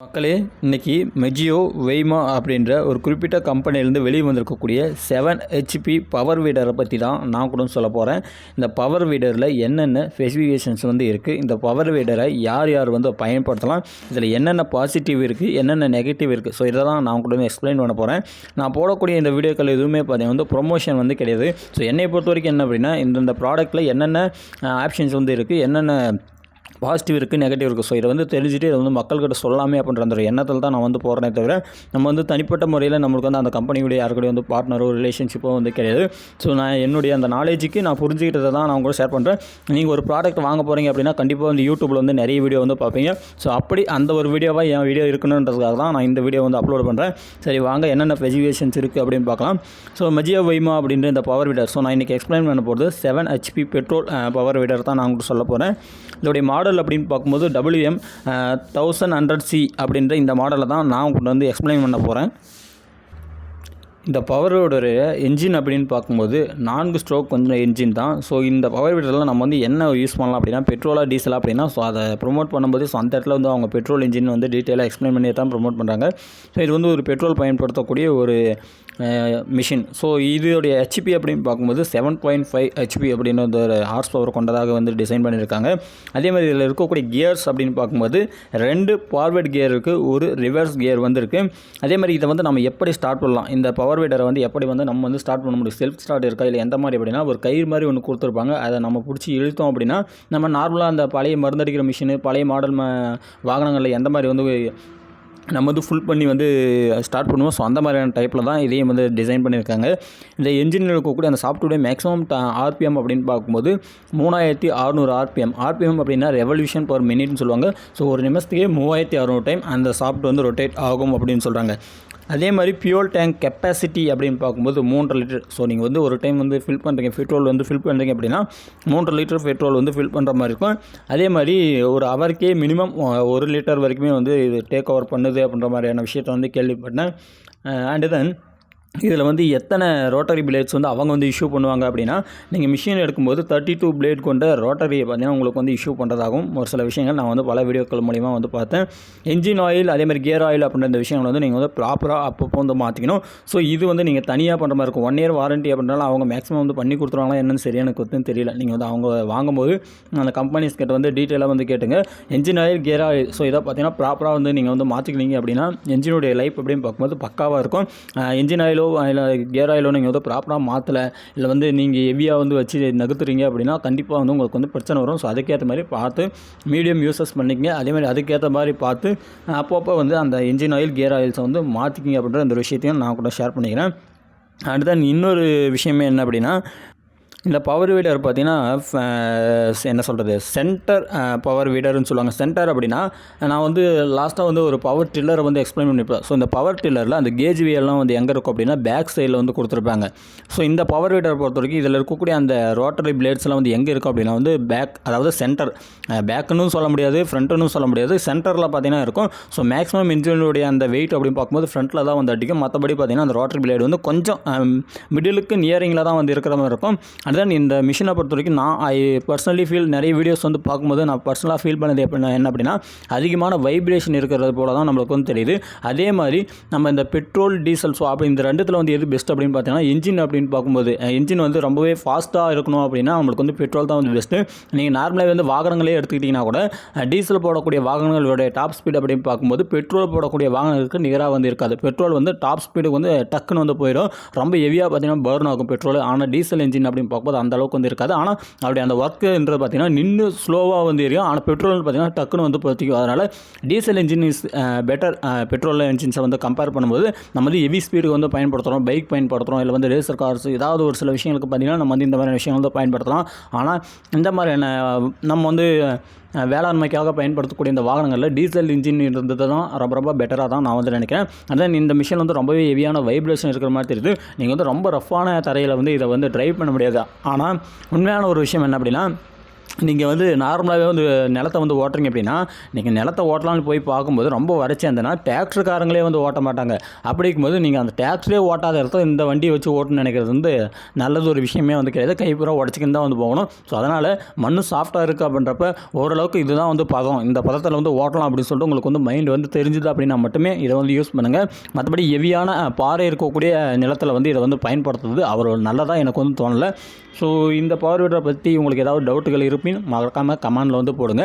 மக்களே இன்னைக்கு மெஜியோ வெய்மா அப்படின்ற ஒரு குறிப்பிட்ட கம்பெனிலேருந்து வெளியே வந்திருக்கக்கூடிய செவன் ஹெச்பி பவர் வீடரை பற்றி தான் நான் கூட சொல்ல போகிறேன் இந்த பவர் வீடரில் என்னென்ன ஸ்பெசிஃபிகேஷன்ஸ் வந்து இருக்குது இந்த பவர் வீடரை யார் யார் வந்து பயன்படுத்தலாம் இதில் என்னென்ன பாசிட்டிவ் இருக்குது என்னென்ன நெகட்டிவ் இருக்குது ஸோ இதை தான் நான் கூட எக்ஸ்பிளைன் பண்ண போகிறேன் நான் போடக்கூடிய இந்த வீடியோக்கள் எதுவுமே பார்த்தீங்கன்னா வந்து ப்ரொமோஷன் வந்து கிடையாது. ஸோ என்னை பொறுத்த வரைக்கும் என்ன அப்படின்னா இந்த ப்ராடக்ட்டில் என்னென்ன ஆப்ஷன்ஸ் வந்து இருக்குது என்னென்ன பாசிட்டிவ் இருக்குது நெகட்டிவ் இருக்குது ஸோ இதை வந்து தெரிஞ்சுட்டு இதை வந்து மக்கள்கிட்ட சொல்லாமே அப்படின்ற அந்த ஒரு எண்ணத்தில் தான் நான் வந்து போகிறேனே தவிர நம்ம வந்து தனிப்பட்ட முறையில் நம்மளுக்கு வந்து அந்த கம்பெனியுடைய யாருக்கூடயும் வந்து பார்ட்னரோ ரிலேஷன்ஷிப்போ வந்து கிடையாது. ஸோ நான் என்னுடைய அந்த நாலேஜுக்கு நான் புரிஞ்சுக்கிட்டதை தான் நான் கூட ஷேர் பண்ணுறேன் நீங்கள் ஒரு ப்ராடக்ட் வாங்க போகிறீங்க அப்படின்னா கண்டிப்பாக வந்து யூடியூப்பில் வந்து நிறைய வீடியோ வந்து பார்ப்பீங்க. ஸோ அப்படி அந்த ஒரு வீடியோவாக என் வீடியோ இருக்கணுன்றதுக்காக தான் நான் இந்த வீடியோ வந்து அப்லோட் பண்ணுறேன் சரி வாங்க என்னென்ன ஸ்பெசிஃபிகேஷன்ஸ் இருக்குது அப்படின்னு பார்க்கலாம். ஸோ மஜியா வைமா அப்படின்ற இந்த பவர் வீடர் ஸோ நான் இன்றைக்கி எக்ஸ்பிளைன் பண்ண போகிறது seven HP petrol power weeder தான் நான் உங்களுக்கு சொல்ல போகிறேன் இதோடைய மாடல் அப்படின்னு பார்க்கும்போது டபிள்யூஎம் தௌசண்ட் ஹண்ட்ரட் சி அப்படின்ற இந்த மாடலை தான் நான் கொண்டு வந்து எக்ஸ்பிளைன் பண்ண போகிறேன் இந்த பவரோடைய என்ஜின் அப்படின்னு பார்க்கும்போது நான்கு ஸ்ட்ரோக் கொஞ்சம் என்ஜின் தான். ஸோ இந்த பவர் வீடரில் நம்ம வந்து என்ன யூஸ் பண்ணலாம் அப்படின்னா பெட்ரோலா டீசலாக அப்படின்னா ஸோ அதை ப்ரொமோட் பண்ணும்போது ஸோ அந்த இடத்துல வந்து அவங்க பெட்ரோல் இன்ஜின் வந்து டீட்டெயிலாக எக்ஸ்பிளைன் பண்ணி தான் ப்ரொமோட் பண்ணுறாங்க ஸோ இது வந்து ஒரு பெட்ரோல் பயன்படுத்தக்கூடிய ஒரு மிஷின் ஸோ இதோடைய ஹெச்பி அப்படின்னு பார்க்கும்போது செவன் பாயிண்ட் ஃபைவ் ஹெச்பி அப்படின்னு ஒரு ஹார்ஸ் பவர் கொண்டதாக வந்து டிசைன் பண்ணியிருக்காங்க. அதே மாதிரி இதில் இருக்கக்கூடிய கியர்ஸ் அப்படின்னு பார்க்கும்போது ரெண்டு ஃபார்வேர்ட் கியர் இருக்குது ஒரு ரிவர்ஸ் கியர் வந்து இருக்குது அதே மாதிரி இதை வந்து நம்ம எப்படி ஸ்டார்ட் பண்ணலாம்? இந்த பவர் வீடரை வந்து எப்படி வந்து நம்ம வந்து ஸ்டார்ட் பண்ண முடியும்? செல்ஃப் ஸ்டார்ட் இருக்கா? இல்லை எந்த மாதிரி அப்படின்னா ஒரு கயிறு மாதிரி ஒன்று கொடுத்துருப்பாங்க. அதை நம்ம பிடிச்சி இழுத்தோம் அப்படின்னா நம்ம நார்மலாக அந்த பழைய மருந்தடிக்கிற மிஷினு பழைய மாடல் வாகனங்களில் எந்த மாதிரி வந்து நம்ம வந்து ஃபுல் பண்ணி வந்து ஸ்டார்ட் பண்ணுவோம். ஸோ அந்த மாதிரியான டைப்பில் தான் இதையும் வந்து டிசைன் பண்ணியிருக்காங்க. இந்த என்ஜினில் இருக்கக்கூடிய அந்த சாஃப்ட்வேர் மேக்ஸிமம் ஆர்பிஎம் அப்படின்னு பார்க்கும்போது மூணாயிரத்தி அறநூறு ஆர்பிஎம் ஆர்பிஎம் அப்படின்னா ரெவல்யூஷன் பர் மினிட்னு சொல்லுவாங்க. ஸோ ஒரு நிமிஷத்துக்கே மூவாயிரத்தி அறநூறு டைம் அந்த சாஃப்ட் வந்து ரொட்டேட் ஆகும் அப்படின்னு சொல்கிறாங்க அதே மாதிரி ஃபியூல் டேங்க் கெப்பாசிட்டி அப்படின்னு பார்க்கும்போது மூன்றரை லிட்டர் ஸோ நீங்கள் வந்து ஒரு டைம் வந்து ஃபில் பண்ணுறீங்க பெட்ரோல் வந்து ஃபில் பண்ணுறீங்க அப்படின்னா மூன்றரை லிட்டர் பெட்ரோல் வந்து ஃபில் பண்ணுற மாதிரி இருக்கும். அதே மாதிரி ஒரு அவருக்கே மினிமம் ஒரு லிட்டர் வரைக்குமே வந்து இது டேக் ஓவர் பண்ணுது அப்படின்ற மாதிரியான விஷயத்தை வந்து கேள்விப்பட்டேன். அண்டு தென் இதில் வந்து எத்தனை ரோட்டரி பிளேட்ஸ் வந்து அவங்க வந்து இஷ்யூ பண்ணுவாங்க அப்படின்னா நீங்கள் மிஷின் எடுக்கும்போது தேர்ட்டி டூ பிளேட் கொண்ட ரோட்டரியை பார்த்தீங்கன்னா உங்களுக்கு வந்து இஷ்யூ பண்ணுறதாகவும் ஒரு சில விஷயங்கள் நான் வந்து பல வீடியோக்கள் மூலிமா வந்து பார்த்தேன். என்ஜின் ஆயில் அதே மாதிரி கியர் ஆயில் அப்படின்ற இந்த விஷயங்கள் வந்து நீங்கள் வந்து ப்ராப்பராக அப்பப்போ வந்து மாற்றிக்கணும். ஸோ இது வந்து நீங்கள் தனியாக பண்ணுற மாதிரி இருக்கும். ஒன் இயர் வாரண்ட்டி அப்படின்னாலும் அவங்க மேக்ஸிமம் வந்து பண்ணி கொடுத்துருவாங்களா என்னன்னு சரியா எனக்கு வந்து தெரியல. நீங்கள் வந்து அவங்க வாங்கும்போது அந்த கம்பெனிஸ் கிட்ட வந்து டீட்டெயிலாக வந்து கேட்டுங்க. Engine oil gear oil so இதை பார்த்தீங்கன்னா ப்ராப்பராக வந்து நீங்கள் வந்து மாற்றிக்கினீங்க அப்படின்னா என்ஜினுடைய லைஃப் அப்படின்னு பார்க்கும்போது பக்காவாக இருக்கும். என்ஜின் ஆயில் இல்லை கியர் ஆயிலோ நீங்கள் வந்து ப்ராப்பராக மாற்றலை இல்லை வந்து நீங்கள் ஹெவியாக வந்து வச்சு நகர்த்துறீங்க அப்படின்னா கண்டிப்பாக வந்து உங்களுக்கு வந்து பிரச்சனை வரும். ஸோ அதுக்கேற்ற மாதிரி பார்த்து மீடியம் யூசஸ் பண்ணிக்கங்க. அதே மாதிரி அதுக்கேற்ற மாதிரி பார்த்து அப்பப்போ வந்து அந்த இன்ஜின் ஆயில் கியர் ஆயில்ஸை வந்து மாற்றிக்கிங்க அப்படின்ற அந்த விஷயத்தையும் நான் கூட ஷேர் பண்ணிக்கிறேன். அடுத்த இன்னொரு விஷயமே என்ன அப்படின்னா இந்த பவர் வீடர் பார்த்தீங்கன்னா என்ன சொல்கிறது சென்டர் பவர் வீடர்னு சொல்லுவாங்க. சென்டர் அப்படின்னா நான் வந்து லாஸ்ட்டாக வந்து ஒரு பவர் டில்லரை வந்து எக்ஸ்பிளைன் பண்ணியிருப்பேன் ஸோ இந்த பவர் டில்லரில் அந்த கேஜ் எல்லாம் வந்து எங்கே இருக்கும் அப்படின்னா பேக் சைடில் வந்து கொடுத்துருப்பாங்க. ஸோ இந்த பவர் வீடர் பொறுத்த வரைக்கும் இதில் இருக்கக்கூடிய அந்த ரோட்டரி பிளேட்ஸ்லாம் வந்து எங்கே இருக்கும் அப்படின்னா வந்து பேக் அதாவது சென்டர் பேக்குன்னு சொல்ல முடியாது ஃப்ரண்ட்டுன்னு சொல்ல முடியாது சென்டரில் பார்த்தீங்கன்னா இருக்கும். ஸோ மேக்ஸிமம் இன்ஜினுடைய அந்த வெயிட் அப்படின்னு பார்க்கும்போது ஃப்ரண்ட்டில் தான் வந்து அடிக்கும். மற்றபடி பார்த்தீங்கன்னா அந்த ரோட்டரி பிளேடு வந்து கொஞ்சம் மிடிலுக்கு நியரிங்கில் தான் வந்து இருக்கிற மாதிரி இருக்கும். அண்ட் தென் இந்த மிஷினை பொறுத்த வரைக்கும் நான் ஐ பர்சனலி ஃபீல் நிறைய வீடியோஸ் வந்து பார்க்கும்போது நான் பர்சனலாக ஃபீல் பண்ணது எப்படின்னா என்ன அப்படின்னா அதிகமான வைப்ரேஷன் இருக்கிறது போல தான் நம்மளுக்கு வந்து தெரியுது. அதே மாதிரி நம்ம இந்த பெட்ரோல் டீசல் ஸோ அப்படி இந்த ரெண்டுத்தில் வந்து எது பெஸ்ட் அப்படின்னு பார்த்தீங்கன்னா இன்ஜின் அப்படின்னு பார்க்கும்போது இன்ஜின் வந்து ரொம்பவே ஃபாஸ்ட்டாக இருக்கணும் அப்படின்னா நம்மளுக்கு வந்து பெட்ரோல் தான் வந்து பெஸ்ட்டு நீங்கள் நார்மலாக வந்து வாகனங்களே எடுத்துக்கிட்டிங்கன்னா கூட டீசல் போடக்கூடிய வாகனங்களுடைய டாப் ஸ்பீட் அப்படின்னு பார்க்கும்போது பெட்ரோல் போடக்கூடிய வாகனங்களுக்கு நிகராக வந்து இருக்காது. பெட்ரோல் வந்து டாப் ஸ்பீடுக்கு வந்து டக்குன்னு வந்து போயிடும். ரொம்ப ஹெவியாக பார்த்தீங்கன்னா பர்ன் ஆகும் பெட்ரோல் ஆனால் டீசல் இன்ஜின் அப்படின்னு பார்க்கும்போது அந்த அளவுக்கு வந்து இருக்காது. ஆனால் அப்படி அந்த ஒர்க்குன்றது பார்த்தீங்கன்னா நின்று ஸ்லோவாக வந்து எரியும். ஆனால் பெட்ரோல் பார்த்தீங்கன்னா டக்குன்னு வந்து பற்றிக்கும் அதனால் diesel engine is better petrol இன்ஜின்ஸை வந்து கம்பேர் பண்ணும்போது நம்ம வந்து ஹெவி ஸ்பீடுக்கு வந்து பயன்படுத்துகிறோம் பைக் பயன்படுத்துகிறோம் இல்லை வந்து ரேசர் கார்ஸ் ஏதாவது ஒரு சில விஷயங்களுக்கு பார்த்திங்கன்னா நம்ம வந்து இந்த மாதிரியான விஷயங்கள் வந்து பயன்படுத்தலாம். ஆனால் இந்த மாதிரியான நம்ம வந்து வேளாண்மைக்காக பயன்படுத்தக்கூடிய இந்த வாகனங்களில் டீசல் இன்ஜின் இருந்தது தான் ரொம்ப ரொம்ப பெட்டராக தான் நான் வந்து நினைக்கிறேன். அதான் இந்த மிஷின் வந்து ரொம்பவே ஹெவியான வைப்ரேஷன் இருக்கிற மாதிரி தெரியுது. நீங்கள் வந்து ரொம்ப ரஃப்பான தரையில் வந்து இதை வந்து ட்ரைவ் பண்ண முடியாது. ஆனால் உண்மையான ஒரு விஷயம் என்ன அப்படின்னா நீங்கள் வந்து நார்மலாகவே வந்து நிலத்தை வந்து ஓட்டுறீங்க அப்படின்னா நீங்கள் நிலத்தை ஓட்டலாம்னு போய் பார்க்கும்போது ரொம்ப வறட்சி இருந்ததுன்னா டேக்ஸுக்காரங்களே வந்து ஓட்ட மாட்டாங்க. அப்படி இருக்கும்போது நீங்கள் அந்த டேக்ஸ்லேயே ஓட்டாத இடத்துல இந்த வண்டியை வச்சு ஓட்டணும்னு நினைக்கிறது வந்து நல்லது ஒரு விஷயமே வந்து கிடையாது. கைப்புறம் உடச்சிக்கின்னு தான் வந்து போகணும். ஸோ அதனால் மண் சாஃப்டாக இருக்குது அப்படின்றப்ப ஓரளவுக்கு இதுதான் வந்து பதம் இந்த பதத்தில் வந்து ஓட்டலாம் அப்படின்னு சொல்லிட்டு உங்களுக்கு வந்து மைண்ட் வந்து தெரிஞ்சுது அப்படின்னா மட்டுமே இதை வந்து யூஸ் பண்ணுங்கள் மற்றபடி ஹெவியான பாறை இருக்கக்கூடிய நிலத்தில் வந்து இதை வந்து பயன்படுத்துறது அவர் நல்லதாக எனக்கு வந்து தோணலை. ஸோ இந்த பவர் வீடரை பற்றி உங்களுக்கு ஏதாவது டவுட்டுகள் இருப்பின் மறக்காமல் கமெண்டில் வந்து போடுங்க.